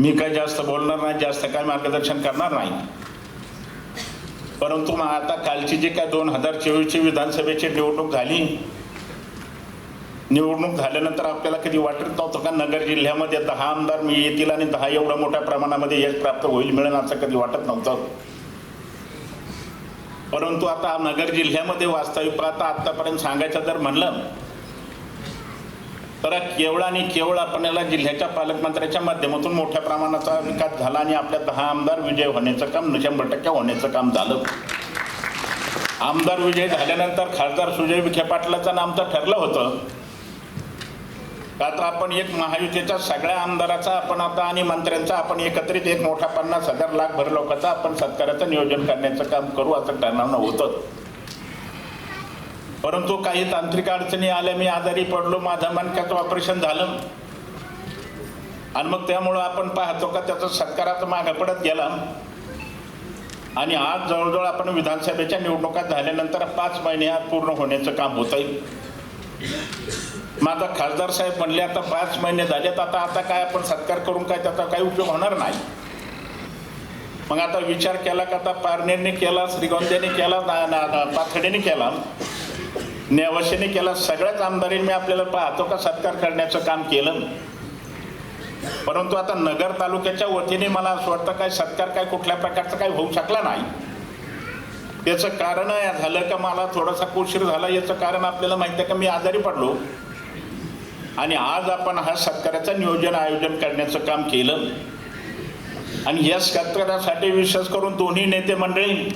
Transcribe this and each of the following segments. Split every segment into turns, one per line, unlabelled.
मी काय जास्त बोलणार नाही जास्त काय मार्गदर्शन करणार नाही. परंतु मग आता कालची जी काय दोन हजार चोवीसची विधानसभेची निवडणूक झाली निवडणूक झाल्यानंतर आपल्याला कधी वाटत नव्हतं का नगर जिल्ह्यामध्ये दहा आमदार मी येतील आणि दहा एवढ्या मोठ्या प्रमाणामध्ये यश प्राप्त होईल मिळेल असं कधी वाटत नव्हतं. परंतु आता नगर जिल्ह्यामध्ये वास्तविक आता आतापर्यंत सांगायचं जर म्हणलं तर केवळ आणि केवळ आपल्याला जिल्ह्याच्या पालकमंत्र्याच्या माध्यमातून मोठ्या प्रमाणाचा विकास झाला आणि आपल्या दहा आमदार विजय होण्याचं काम शंभर टक्के होण्याचं काम झालं. आमदार विजय झाल्यानंतर खासदार सुजय विखे पाटलाचं नाम तर ठरलं होतं. आता आपण एक महायुतीच्या सगळ्या आमदाराचा आपण आता आणि मंत्र्यांचा आपण एकत्रित एक मोठा पन्नास हजार लाख भर लोकांचा आपण सत्काराचं नियोजन करण्याचं काम करू असं ठरणार होतं परंतु काही तांत्रिक अडचणी आल्या मी आजारी पडलो माझं मणक्याचं ऑपरेशन झालं. आणि मग त्यामुळं आपण पाहतो का त्याचा सत्काराचा मागं पडत गेला. आणि आज जवळजवळ आपण विधानसभेच्या निवडणुका झाल्यानंतर पाच महिने आज पूर्ण होण्याचं काम होत आहे माझा खासदार साहेब म्हणले आता पाच महिने झालेत आता आता काय आपण सत्कार करून काय त्याचा काही उपयोग होणार नाही. मग आता विचार केला का आता पारनेरने केला श्रीगोंद्याने केला ना- केला. नेवासेने केला सगळ्याच आमदारांनी मी आपल्याला पाहतो का सत्कार करण्याचं काम केलं. परंतु आता नगर तालुक्याच्या वतीने मला असं वाटतं काय सत्कार काय कुठल्या प्रकारचा काही होऊ शकला नाही. त्याचं कारण झालं का मला थोडासा उशीर झाला याचं कारण आपल्याला माहिती आहे का मी आजारी पडलो. आणि आज आपण हा सत्काराचं नियोजन आयोजन करण्याचं काम केलं. आणि या सत्कारासाठी विशेष करून दोन्ही नेते मंडळी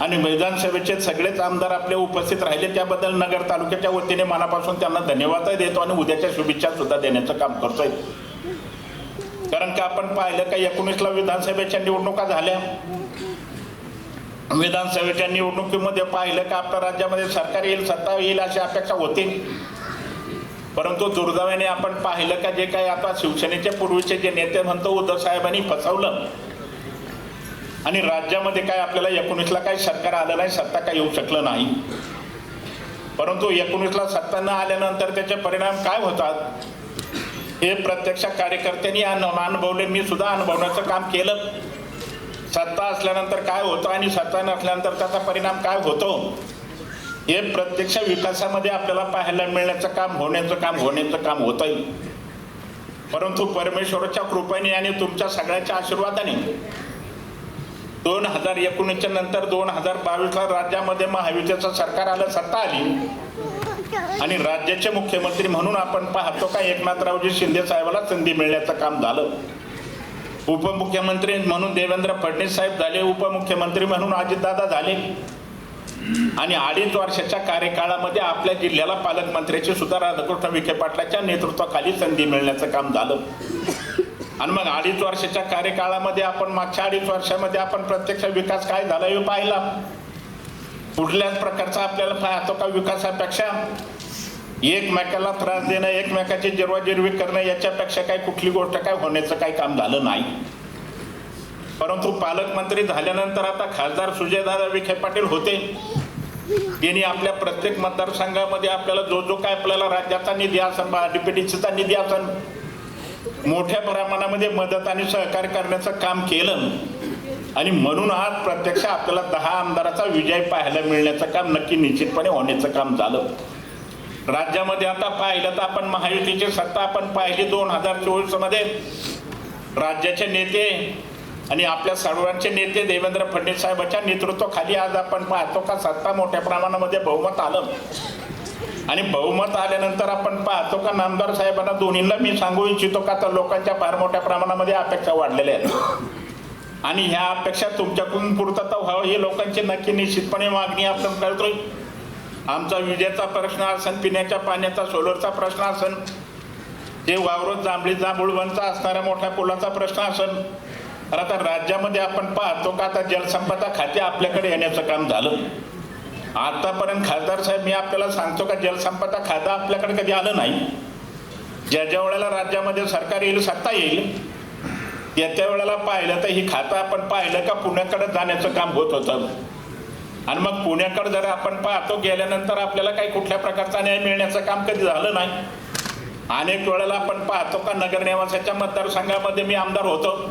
आणि विधानसभेचे सगळेच आमदार आपले उपस्थित राहिले. त्याबद्दल नगर तालुक्याच्या वतीने मनापासून त्यांना धन्यवादही देतो आणि उद्याच्या शुभेच्छा सुद्धा देण्याचं काम करतोय. कारण का आपण पाहिलं का एकोणीसला विधानसभेच्या निवडणुका झाल्या. विधानसभेच्या निवडणुकीमध्ये पाहिलं का आपल्या राज्यामध्ये सरकार येईल सत्ता येईल अशी अपेक्षा होती. परंतु दुर्दैवाने आपण पाहिलं का जे काही आता शिवसेनेचे पूर्वीचे जे नेते म्हणतो उद्धव साहेबांनी फसवलं. आणि राज्यामध्ये काय आपल्याला एकोणीसला काय सरकार आलं नाही सत्ता काय येऊ शकलं नाही. परंतु एकोणीसला सत्ता न आल्यानंतर त्याचे परिणाम काय होतात? हे प्रत्यक्ष कार्यकर्त्यांनी अनुभवले. मी सुद्धा अनुभवण्याचं काम केलं. सत्ता असल्यानंतर काय होतं आणि सत्ता नसल्यानंतर त्याचा परिणाम काय होतो? हे प्रत्यक्ष विकासामध्ये आपल्याला पाहायला मिळण्याचं काम होण्याचं काम होण्याचं काम होतंय. आहे परंतु परमेश्वराच्या कृपेने आणि तुमच्या सगळ्याच्या आशीर्वादाने दोन हजार एकोणीसच्या नंतर दोन हजार बावीसला राज्यामध्ये महायुतीचं सरकार आलं सत्ता आली. आणि राज्याचे मुख्यमंत्री म्हणून आपण पाहतो का एकनाथरावजी शिंदे साहेबाला संधी मिळण्याचं काम झालं. उपमुख्यमंत्री म्हणून देवेंद्र फडणवीस साहेब झाले उपमुख्यमंत्री म्हणून अजितदादा झाले. आणि अडीच वर्षाच्या कार्यकाळामध्ये आपल्या जिल्ह्याला पालकमंत्र्याची सुद्धा राधाकृष्ण विखे पाटलाच्या नेतृत्वाखाली संधी मिळण्याचं काम झालं. आणि मग अडीच वर्षाच्या कार्यकाळामध्ये आपण मागच्या अडीच वर्षामध्ये आपण प्रत्यक्ष विकास काय झाला हे पाहिला. कुठल्याच प्रकारचा आपल्याला पाहतो का विकासापेक्षा एकमेकाला त्रास देणं एकमेकाची जिरवाजिरवी करणं याच्यापेक्षा काही कुठली गोष्ट काय होण्याचं काही काम झालं नाही. परंतु पालकमंत्री झाल्यानंतर आता खासदार सुजयदादा विखे पाटील होते. त्यांनी आपल्या प्रत्येक मतदारसंघामध्ये आपल्याला जो जो काय आपल्याला राज्याचा निधी असन डीपीडीसीचा निधी असन मोठ्या प्रमाणामध्ये मदत आणि सहकार्य करण्याचं काम केलं. आणि म्हणून आज प्रत्यक्ष आपल्याला दहा आमदाराचा विजय पाहायला मिळण्याचं काम नक्की निश्चितपणे होण्याचं काम झालं. राज्यामध्ये आता पाहिलं तर आपण महायुतीची सत्ता आपण पाहिली दोन हजार चोवीसमध्ये राज्याचे नेते आणि आपल्या सर्वांचे नेते देवेंद्र फडणवीस साहेबांच्या नेतृत्वाखाली आज आपण पाहतो का सत्ता मोठ्या प्रमाणामध्ये बहुमत आलं. आणि बहुमत आल्यानंतर आपण पाहतो का नामदार साहेबांना दोन्हीला मी सांगू इच्छितो का तर लोकांच्या फार मोठ्या प्रमाणामध्ये अपेक्षा वाढलेल्या आहेत. आणि ह्या अपेक्षा तुमच्याकडून पूर्तता व्हावं ही लोकांची नक्की निश्चितपणे मागणी आपण करतोय. आमचा विजेचा प्रश्न असन पिण्याच्या पाण्याचा सोलरचा प्रश्न असन जे वावरत जांभळी जांभूळवनचा असणाऱ्या मोठ्या पुलाचा प्रश्न असन. तर आता राज्यामध्ये आपण पाहतो का आता जलसंपदा खाते आपल्याकडे येण्याचं काम झालं. आतापर्यंत खासदार साहेब मी आपल्याला सांगतो का जलसंपदा खातं आपल्याकडे कधी आलं नाही. ज्या ज्या वेळेला राज्यामध्ये सरकार येईल सत्ता येईल त्या त्या वेळेला पाहिलं तर ही खातं आपण पाहिलं का पुण्याकडे जाण्याचं काम होत होतं. आणि मग पुण्याकडे जर आपण पाहतो गेल्यानंतर आपल्याला काही कुठल्या प्रकारचा न्याय मिळण्याचं काम कधी झालं नाही. अनेक वेळेला आपण पाहतो का नगरनिवासाच्या मतदारसंघामध्ये मी आमदार होतो.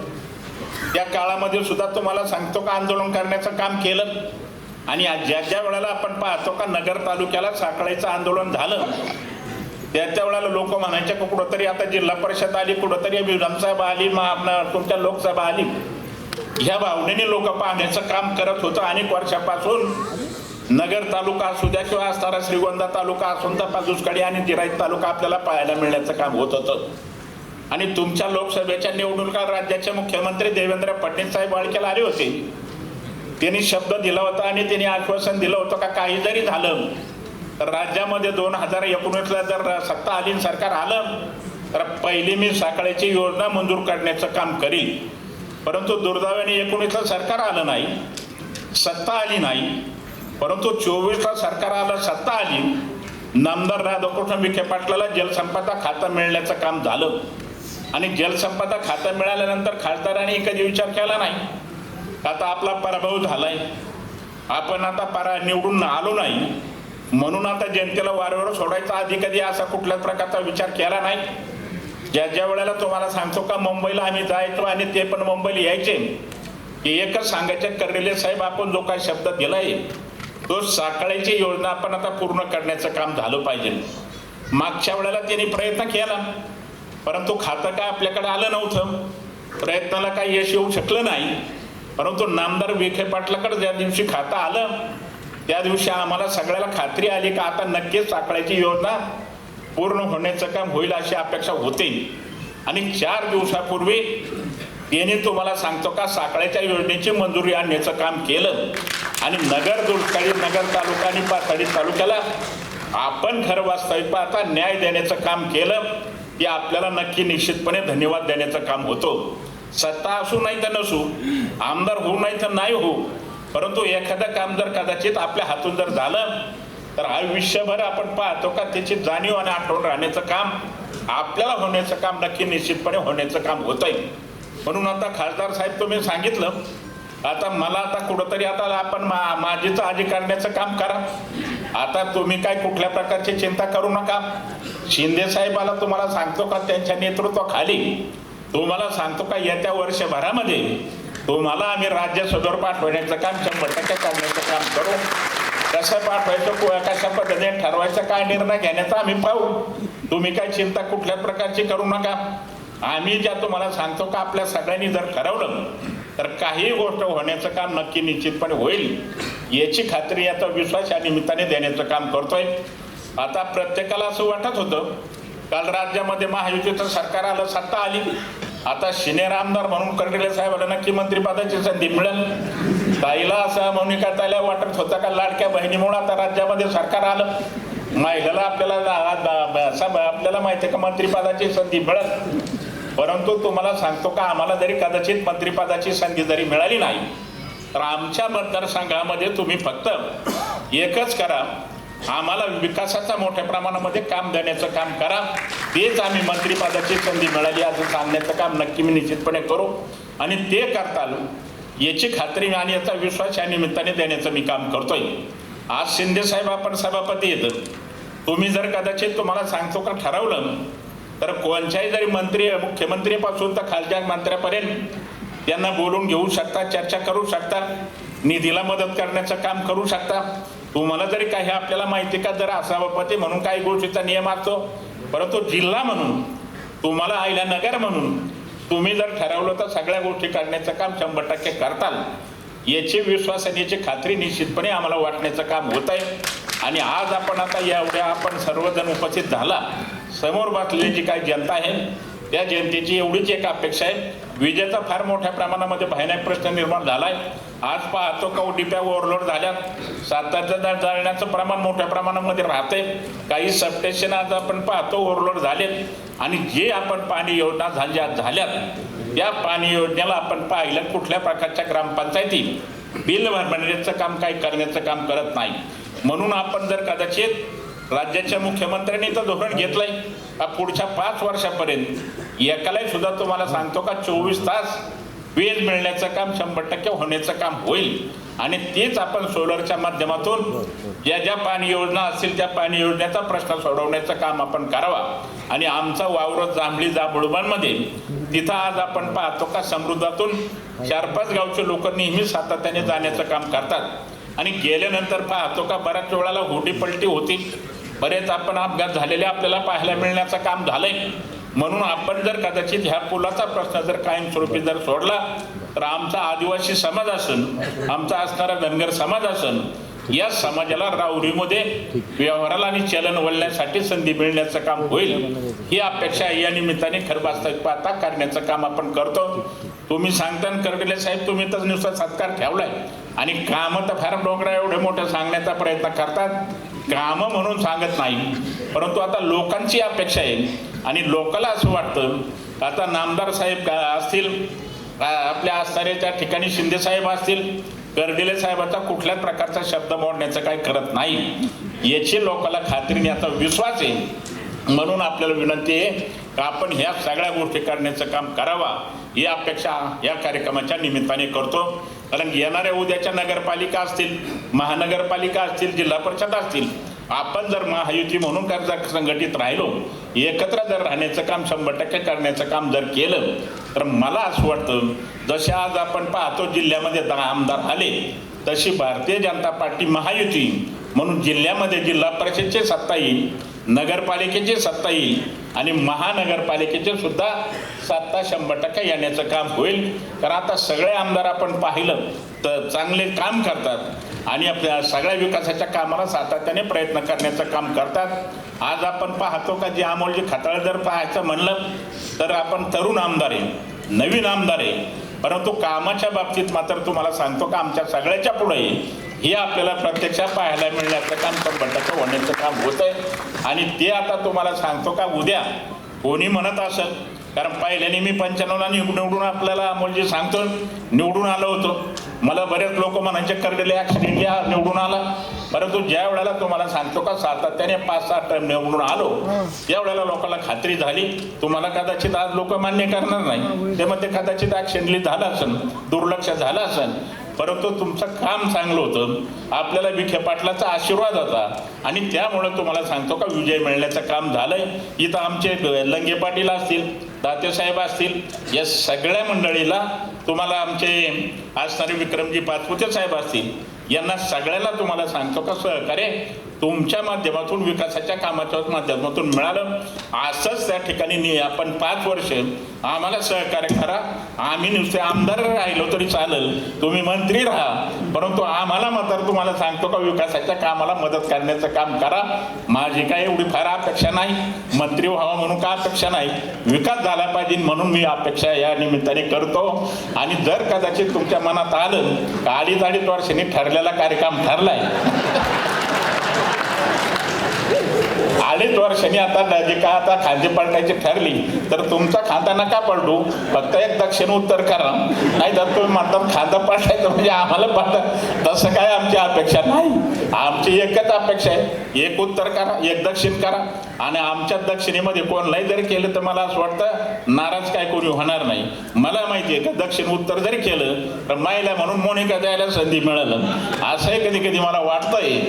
त्या काळामध्ये सुद्धा तुम्हाला सांगतो का आंदोलन करण्याचं काम केलं. आणि आज ज्या ज्या वेळेला आपण पाहतो का नगर तालुक्याला साखळीचं आंदोलन झालं त्या त्या वेळेला लोक म्हणायचे का कुठंतरी आता जिल्हा परिषद आली कुठंतरी विधानसभा आली मग आपलं तुमच्या लोकसभा आली. ह्या भावनेने लोक पाहण्याचं काम करत होतं अनेक वर्षापासून. नगर तालुका असू द्या किंवा असणारा श्रीगोंदा तालुका असून तर दुष्काळी आणि जिराईत तालुका आपल्याला पाहायला मिळण्याचं काम होत होतं. आणि तुमच्या लोकसभेच्या निवडणुका राज्याचे मुख्यमंत्री देवेंद्र फडणवीस साहेब बाळकेला आले होते. त्यांनी शब्द दिला होता आणि त्यांनी आश्वासन दिलं होतं का काही जरी झालं तर राज्यामध्ये दोन हजार एकोणीसला जर सत्ता आली सरकार आलं तर पहिली मी साखळीची योजना मंजूर करण्याचं काम करील. परंतु दुर्दैवाने एकोणीसला सरकार आलं नाही सत्ता आली नाही. परंतु चोवीसला सरकार आलं सत्ता आली. नामदार राधाकृष्ण विखे पाटलाला जलसंपदा खातं मिळण्याचं काम झालं. आणि जलसंपदा खातं मिळाल्यानंतर खासदारांनी कधी विचार केला नाही. आता आपला पराभव झालाय. आपण आता परा निवडून आलो नाही. म्हणून आता जनतेला वारंवार सोडायचा आधी कधी असा कुठल्याच प्रकारचा विचार केला नाही. ज्या ज्या वेळेला तुम्हाला सांगतो का मुंबईला आम्ही जायचो आणि ते पण मुंबईला यायचे. की एकच सांगायचे कर्डिले साहेब आपण जो काही शब्द दिलाय तो साखळीची योजना आपण आता पूर्ण करण्याचं काम झालं पाहिजे. मागच्या वेळेला त्यांनी प्रयत्न केला परंतु खातं काय आपल्याकडे आलं नव्हतं. प्रयत्नाला काही यश येऊ शकलं नाही. परंतु नामदार विखे पाटलाकडे ज्या दिवशी खातं आलं त्या दिवशी आम्हाला सगळ्याला खात्री आली का आता नक्कीच साखळ्याची योजना पूर्ण होण्याचं काम होईल अशी अपेक्षा होते. आणि चार दिवसापूर्वी त्याने तुम्हाला सांगतो का साखळ्याच्या योजनेची मंजुरी आणण्याचं काम केलं. आणि नगर दुष्काळी नगर तालुका आणि पाथर्डी तालुक्याला आपण खरं वास्तविक पाहता न्याय देण्याचं काम केलं की आपल्याला नक्की निश्चितपणे धन्यवाद देण्याचं काम होतो. सत्ता असू नाही तर नसू आमदार होऊ नाही तर नाही होऊ परंतु एखादं काम जर कदाचित आपल्या हातून जर झालं तर आयुष्यभर आपण पाहतो का त्याची जाणीव आणि आठवण राहण्याचं काम आपल्याला होण्याचं काम नक्की निश्चितपणे होण्याचं काम होत आहे म्हणून आता खासदार साहेब तुम्ही सांगितलं आता मला आता कुठंतरी आता आपण मा माझीचं आजी करण्याचं काम करा. आता तुम्ही काय कुठल्या प्रकारची चिंता करू नका. शिंदे साहेबाला तुम्हाला सांगतो का त्यांच्या नेतृत्वाखाली तुम्हाला सांगतो का येत्या वर्षभरामध्ये तुम्हाला आम्ही राज्यसभेवर पाठवण्याचं काम शंभर टक्के करण्याचं काम करू. कसं पाठवायचं को- कशा पद्धतीने ठरवायचं काय निर्णय घेण्याचा आम्ही पाहू. तुम्ही काय चिंता कुठल्या प्रकारची करू नका. आम्ही ज्या तुम्हाला सांगतो का आपल्या सगळ्यांनी जर ठरवलं तर काही गोष्ट होण्याचं काम नक्की निश्चितपणे होईल. याची खात्री आता विश्वास या निमित्ताने देण्याचं काम करतोय. आता प्रत्येकाला असं वाटत होतं काल राज्यामध्ये महायुतीचं सरकार आलं सत्ता आली. आता शिनेर आमदार म्हणून कर्डिले साहेबांना नक्की मंत्रिपदाची संधी मिळेल. ताईला असं मोनिका ताईला वाटत होतं का लाडक्या बहिणीमुळे आता राज्यामध्ये सरकार आलं. महिलेला आपल्याला असं आपल्याला माहिती आहे का मंत्रिपदाची संधी मिळेल. परंतु तुम्हाला सांगतो का आम्हाला जरी कदाचित मंत्रिपदाची संधी जरी मिळाली नाही तर आमच्या मतदारसंघामध्ये तुम्ही फक्त एकच करा. आम्हाला विकासाचा मोठ्या प्रमाणामध्ये काम देण्याचं काम करा. तेच आम्ही मंत्रिपदाची संधी मिळाली. असं सांगण्याचं काम नक्की मी निश्चितपणे करू. आणि ते करता आलो याची खात्री आणि याचा विश्वास या निमित्ताने देण्याचं मी काम करतोय. आज शिंदे साहेब आपण सभापती येतं तुम्ही जर कदाचित तुम्हाला सांगतो का ठरवलं तर कोणत्याही जरी मंत्री मुख्यमंत्रीपासून तर खालच्या मंत्र्यापर्यंत त्यांना बोलून घेऊ शकता चर्चा करू शकता निधीला मदत करण्याचं काम करू शकता. तुम्हाला जरी काही आपल्याला माहिती का? जर पते म्हणून काही गोष्टीचा नियम असतो. परंतु जिल्हा म्हणून तुम्हाला आईला नगर म्हणून तुम्ही जर ठरवलं तर सगळ्या गोष्टी काढण्याचं काम शंभर टक्के करताल. याची विश्वास आणि याची खात्री निश्चितपणे आम्हाला वाटण्याचं काम होत आहे आणि आज आपण आता एवढ्या आपण सर्वजण उपस्थित झाला. समोर बसलेली जी काही जनता आहे त्या जनतेची एवढीच एक अपेक्षा आहे. विजेचा फार मोठ्या प्रमाणामध्ये भयानक प्रश्न निर्माण झाला आहे आज पाहतो का ओटीप्या ओव्हरलोड झाल्यात. सातत्यानं जाळण्याचं प्रमाण मोठ्या प्रमाणामध्ये राहते. काही सबस्टेशन आज आपण पाहतो ओव्हरलोड झालेत. आणि जे आपण पाणी योजना झाल्या झाल्यात या पाणी योजनेला आपण पाहिलं कुठल्या प्रकारच्या ग्रामपंचायती बिल भरण्याचं काम काही करण्याचं काम करत नाही. म्हणून आपण जर कदाचित राज्याच्या मुख्यमंत्र्यांनी तर धोरण घेतलंय का पुढच्या पाच वर्षापर्यंत एकालाही सुद्धा तुम्हाला सांगतो का चोवीस तास वीज मिळण्याचं काम शंभर टक्के होण्याचं काम होईल. आणि तीच आपण सोलरच्या माध्यमातून ज्या ज्या पाणी योजना असतील त्या पाणी योजनेचा प्रश्न सोडवण्याचं काम आपण करावा. आणि आमचा वावर जांभळी जांभुळबांमध्ये तिथं आज आपण पाहतो का समृद्धातून चार पाच गावचे लोक नेहमी सातत्याने जाण्याचं काम करतात. आणि गेल्यानंतर पाहतो का बऱ्याच वेळाला होटी पलटी होती. बरेच आपण अपघात झालेले आपल्याला पाहायला मिळण्याचं काम झालंय. म्हणून आपण जर कदाचित ह्या पुलाचा प्रश्न जर कायमस्वरूपी जर सोडला तर आमचा आदिवासी समाज असून आमचा असणारा धनगर समाज असून या समाजाला राऊरीमध्ये व्यवहाराला आणि चलन वळण्यासाठी संधी मिळण्याचं काम होईल ही अपेक्षा या निमित्ताने खरं वास्तविक करण्याचं काम आपण करतो. तुम्ही सांगता करडले साहेब तुम्ही तर नुसता सत्कार ठेवलाय. आणि कामं तर फार डोंगरा एवढे मोठे सांगण्याचा प्रयत्न करतात. कामं म्हणून सांगत नाही. परंतु आता लोकांची अपेक्षा आहे. आणि लोकाला असं वाटतं. आता नामदार साहेब का असतील आपल्या असणारे त्या ठिकाणी शिंदे साहेब असतील गर्दिले साहेबाचा कुठल्याच प्रकारचा शब्द मोडण्याचं काही करत नाही. याची लोकांना खात्रीने आता विश्वास आहे. म्हणून आपल्याला विनंती आहे का आपण ह्या सगळ्या गोष्टी करण्याचं काम करावा. ही अपेक्षा या कार्यक्रमाच्या निमित्ताने करतो. कारण येणाऱ्या उद्याच्या नगरपालिका असतील महानगरपालिका असतील जिल्हा परिषद असतील आपण जर महायुती म्हणून कर्जा संघटित राहिलो एकत्र जर राहण्याचं काम शंभर टक्के करण्याचं काम जर केलं तर मला असं वाटतं जसे आज आपण पाहतो जिल्ह्यामध्ये दहा आमदार आले तशी भारतीय जनता पार्टी महायुती म्हणून जिल्ह्यामध्ये जिल्हा परिषदचे सत्ता येईल. नगरपालिकेची सत्ता येईल आणि महानगरपालिकेचे सुद्धा सत्ता शंभर टक्के येण्याचं काम होईल. तर आता सगळे आमदार आपण पाहिलं तर चांगले काम करतात आणि आपल्या सगळ्या विकासाच्या कामाला सातत्याने प्रयत्न करण्याचं काम करतात. आज आपण पाहतो का जे अमोलजी खताळ जर पाहायचं म्हणलं तर आपण तरुण आमदार आहे नवीन आमदार आहे. परंतु कामाच्या बाबतीत मात्र तुम्हाला सांगतो का आमच्या सगळ्याच्या पुढे हे आपल्याला प्रत्यक्षात पाहायला मिळण्याचं काम शंभर टक्के होण्याचं काम होत आहे आणि ते आता तुम्हाला सांगतो का उद्या कोणी म्हणत असेल कारण पहिल्याने मी पंच्याण्णवला निव- निवडून आपल्याला अमोलजी सांगतो निवडून आलो होतो. मला बरेच लोक म्हणायचे करडेले ॲक्सिडेंटली निवडून आला. परंतु ज्या वेळेला तुम्हाला सांगतो का सातत्याने पाच सहा टर्म निवडून आलो त्या वेळेला लोकांना खात्री झाली. तुम्हाला कदाचित आज लोक मान्य करणार नाही. ते मध्ये कदाचित ॲक्सिडेंटली झालं असेल दुर्लक्ष झालं असेल परंतु तुमचं काम चांगलं होतं. आपल्याला विखे पाटलाचा आशीर्वाद होता. आणि त्यामुळं तुम्हाला सांगतो का विजय मिळण्याचं काम झालंय. इथं आमचे लंगे पाटील असतील दातेसाहेब असतील या सगळ्या मंडळीला तुम्हाला आमचे असणारे विक्रमजी पाचपुते साहेब असतील यांना सगळ्याला तुम्हाला सांगतो का सहकार्य? तुमच्या माध्यमातून विकासाच्या कामाच्या माध्यमातून मिळालं. असंच त्या ठिकाणी आपण पाच वर्ष आम्हाला सहकार्य करा. आम्ही नुसते आमदार राहिलो तरी चालेल. तुम्ही मंत्री राहा. परंतु आम्हाला मात्र तुम्हाला सांगतो का विकासाच्या कामाला मदत करण्याचं काम करा. माझी काय एवढी फार अपेक्षा नाही. मंत्री व्हावा म्हणून का अपेक्षा नाही? विकास झाला पाहिजे म्हणून मी अपेक्षा या निमित्ताने करतो. आणि जर कदाचित तुमच्या मनात आलं का अडीच अडीच वर्षांनी ठरलेला कार्यक्रम ठरलाय. अडीच वर्षांनी आता नजिका आता खांदे पलटायची ठरली. तर तुमचा खांदा नका पलटू. फक्त एक दक्षिण उत्तर करा. नाही तर तुम्ही म्हणतात खांदा पलटायचं म्हणजे आम्हाला पलट तसं काय आमची अपेक्षा नाही. आमची एकच अपेक्षा आहे. एक उत्तर करा एक दक्षिण करा. आणि आमच्या दक्षिणेमध्ये कोण नाही जरी केलं तर मला असं वाटतं नाराज काय कोणी होणार नाही. मला माहिती आहे का दक्षिण उत्तर जरी केलं तर महिला म्हणून मोनिका द्यायला संधी मिळालं. असंही कधी कधी मला वाटतंय.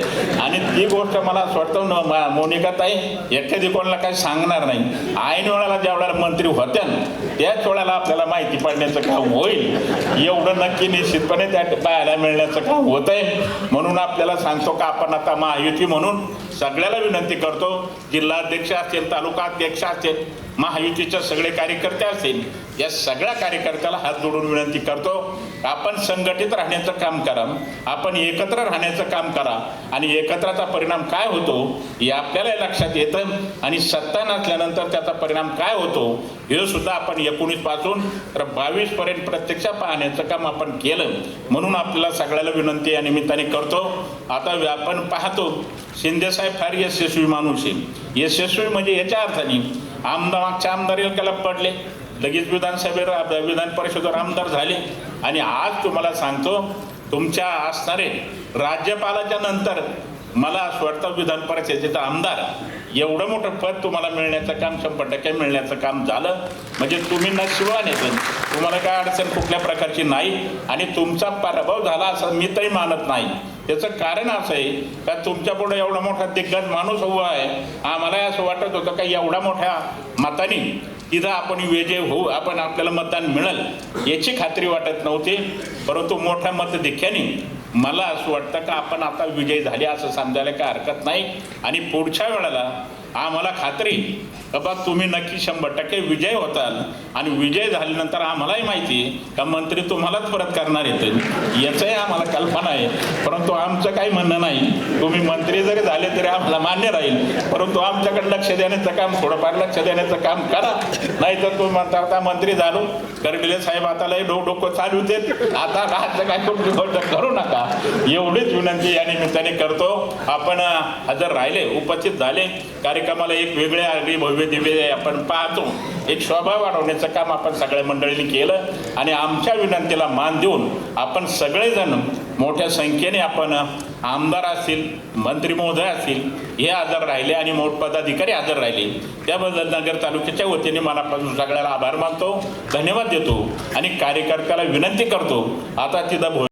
आणि ती गोष्ट मला असं वाटतं मोनिका ताई एखादी कोणाला काही सांगणार नाही. ऐन वेळाला ज्या वेळेला मंत्री होत्या त्याच वेळेला आपल्याला माहिती पडण्याचं काम होईल. एवढं नक्की निश्चितपणे त्या पाहायला मिळण्याचं काम होत आहे म्हणून आपल्याला सांगतो का आपण आता महायुती म्हणून सगळ्याला विनंती करतो जिल्हाध्यक्ष असतील तालुका अध्यक्ष असतील महायुतीचे सगळे कार्यकर्ते असतील या सगळ्या कार्यकर्त्याला हात जोडून विनंती करतो. आपण संघटित राहण्याचं काम करा आपण एकत्र राहण्याचं काम करा. आणि एकत्राचा परिणाम काय होतो हे आपल्याला लक्षात येतं. आणि सत्ता नसल्यानंतर त्याचा परिणाम काय होतो हे सुद्धा आपण एकोणीसपासून तर बावीस पर्यंत प्रत्यक्ष पाहण्याचं काम आपण केलं. म्हणून आपल्याला सगळ्याला विनंती या निमित्ताने करतो. आता आपण पाहतो शिंदेसाहेब फार यशस्वी माणूस आहे यशस्वी म्हणजे याच्या अर्थाने आमदार मागच्या आमदार एकाला पडले. लगेच विधानसभेवर विधान परिषदेवर आमदार झाले. आणि आज तुम्हाला सांगतो तुमच्या असणारे राज्यपालाच्या नंतर मला असं वाटतं विधान परिषदेचा आमदार एवढं मोठं पद तुम्हाला मिळण्याचं काम शंभर टक्के मिळण्याचं काम झालं. म्हणजे तुम्ही नशिवाने तुम्हाला काय अडचण कुठल्या प्रकारची नाही आणि तुमचा पराभव झाला असं मी तरी मानत नाही. त्याचं कारण असं आहे का तुमच्यापुढे एवढा मोठा दिग्गज माणूस उभा आहे. आम्हाला असं वाटत होतं का एवढ्या मोठ्या मताने तिथं आपण विजय होऊ आपण आपल्याला मतदान मिळेल याची खात्री वाटत नव्हती. परंतु मोठ्या मतधिक्याने मला असं वाटतं का आपण आता विजय झाले असं समजायला काय हरकत नाही. आणि पुढच्या वेळेला आम्हाला खात्री. बाबा तुम्ही नक्की शंभर टक्के विजय होताल. आणि विजय झाल्यानंतर आम्हालाही माहिती का मंत्री तुम्हालाच परत करणार येतील याचंही आम्हाला कल्पना आहे. परंतु आमचं काही म्हणणं नाही. तुम्ही मंत्री जरी झाले तरी आम्हाला मान्य राहील. परंतु आमच्याकडे लक्ष देण्याचं काम थोडंफार लक्ष देण्याचं काम करा. नाही तर तुम्ही म्हणता आता मंत्री झालो. कर्डिले साहेब आता लय डो डोकं चालू देत. आता राहायचं काय? कुठली गोष्ट करू नका. एवढीच विनंती या निमित्ताने करतो. आपण हजर राहिले उपस्थित झाले. कार्यक्रमाला एक वेगळे अगदी भव्य दिव्य आपण पाहतो. एक शोभा वाढवण्याचं काम आपण सगळ्या मंडळींनी केलं आणि आमच्या विनंतीला मान देऊन आपण सगळेजण मोठ्या संख्येने आपण आमदार असतील मंत्री महोदय असतील हे आजार राहिले आणि मोठ पदाधिकारी हजर राहिले. त्याबद्दल नगर तालुक्याच्या वतीने मनापासून सगळ्याला आभार मानतो धन्यवाद देतो आणि कार्यकर्त्याला विनंती करतो आता तिथं